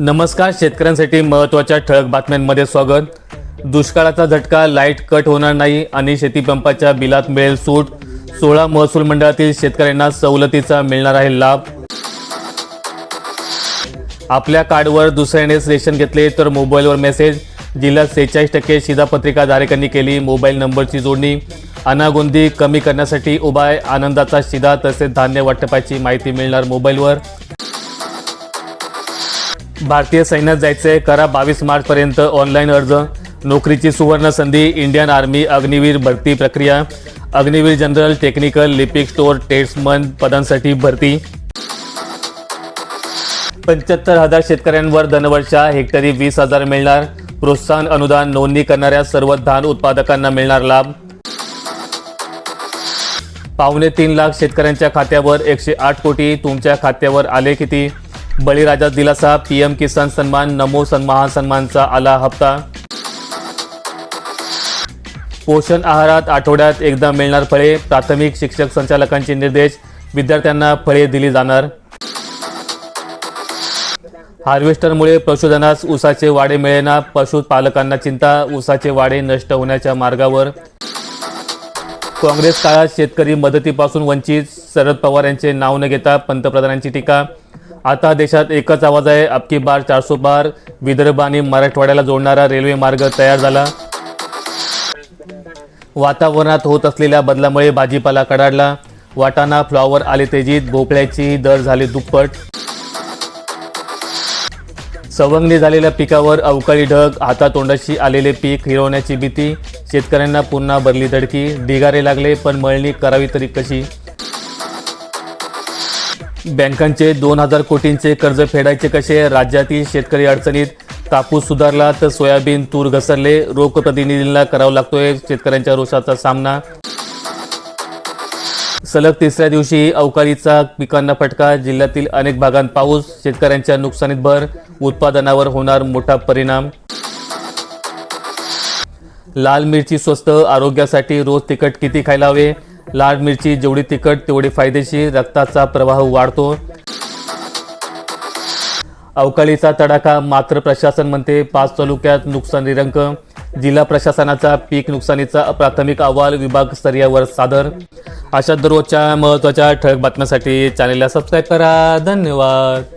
नमस्कार शेतकऱ्यांसाठी महत्त्वाच्या ठळक बातम्यांमध्ये स्वागत. दुष्काळाचा झटका लाइट कट होणार नाही आणि शेतीपंपाच्या बिलात मिळेल सूट. सोळा महसूल मंडळातील शेतकऱ्यांना सवलतीचा मिळणार आहे लाभ. आपल्या कार्डवर दुसऱ्यानेच रेशन घेतले तर मोबाईलवर मेसेज. जिल्ह्यात सेहेचाळीस टक्के शिधापत्रिका धारकांनी केली मोबाईल नंबरची जोडणी. अनागोंदी कमी करण्यासाठी उपाय आनंदाचा शिधा तसेच धान्य वाटपाची माहिती मिळणार मोबाईलवर. भारतीय सैन्यात जायचंय. करा बावीस मार्चपर्यंत ऑनलाईन अर्ज. नोकरीची सुवर्ण संधी इंडियन आर्मी अग्निवीर भरती प्रक्रिया. अग्निवीर जनरल टेक्निकल लिपिक स्टोअर टेस्टमन पदांसाठी भरती. पंच्याहत्तर हजार शेतकऱ्यांवर दनवर्षा हेक्टरी वीस हजार मिळणार. प्रोत्साहन अनुदान नोंदणी करणाऱ्या सर्व धान उत्पादकांना मिळणार लाभ. पावणे तीन लाख शेतकऱ्यांच्या खात्यावर एकशे आठ कोटी तुमच्या खात्यावर आले किती? बळीराजा दिलासा पीएम किसान सन्मान नमो सन्मान सन्मानचा आला हप्ता. पोषण आहारात आठवड्यात एकदा मिळणार फळे प्राथमिक शिक्षक संचालकांचे निर्देश विद्यार्थ्यांना फळे दिली जाणार. हार्वेस्टरमुळे पशुधनास ऊसाचे वाडे मिळेना पशुपालकांना चिंता ऊसाचे वाडे नष्ट होण्याच्या मार्गावर. काँग्रेस काळात शेतकरी मदतीपासून वंचित शरद पवार यांचे नाव न घेता पंतप्रधानांची टीका आता देशात एकच आवाज आहे अबकी बार चारसो बार. विदर्भ आणि मराठवाड्याला जोडणारा रेल्वे मार्ग तयार झाला. वातावरणात होत असलेल्या बदलामुळे भाजीपाला कडाडला. वाटाणा फ्लॉवर आले तेजीत भोपळ्याची दर झाले दुप्पट. सवंगणी झालेल्या पिकावर अवकाळी ढग हातातोंडाशी आलेले पीक हिरवण्याची भीती. शेतकऱ्यांना पुन्हा भरली धडकी. ढिगारे लागले पण मळणी करावी तरी कशी? बँकांचे दोन हजार कोटींचे कर्ज फेडायचे कसे? राज्यातील शेतकरी अडचणीत कापूस सुधारला तर सोयाबीन तूर घसरले. रोख प्रतिनिधींना करावा लागतोय शेतकऱ्यांच्या रोषाचा सामना. सलग तिसऱ्या दिवशी अवकाळीचा पिकांना फटका. जिल्ह्यातील अनेक भागांत पाऊस. शेतकऱ्यांच्या नुकसानीत भर. उत्पादनावर होणार मोठा परिणाम. लाल मिरची स्वस्त. आरोग्यासाठी रोज तिखट किती खायला हवे? लाल मिरची जेवढी तिखट तेवढी फायदेशीर. रक्ताचा प्रवाह वाढतो. अवकाळीचा तडाखा मात्र प्रशासन म्हणते पाच तालुक्यात नुकसान निरंक. जिल्हा प्रशासनाचा पीक नुकसानीचा प्राथमिक अहवाल विभाग स्तरीयवर सादर. अशा दररोजच्या महत्त्वाच्या ठळक बातम्यांसाठी चॅनेलला सबस्क्राईब करा. धन्यवाद.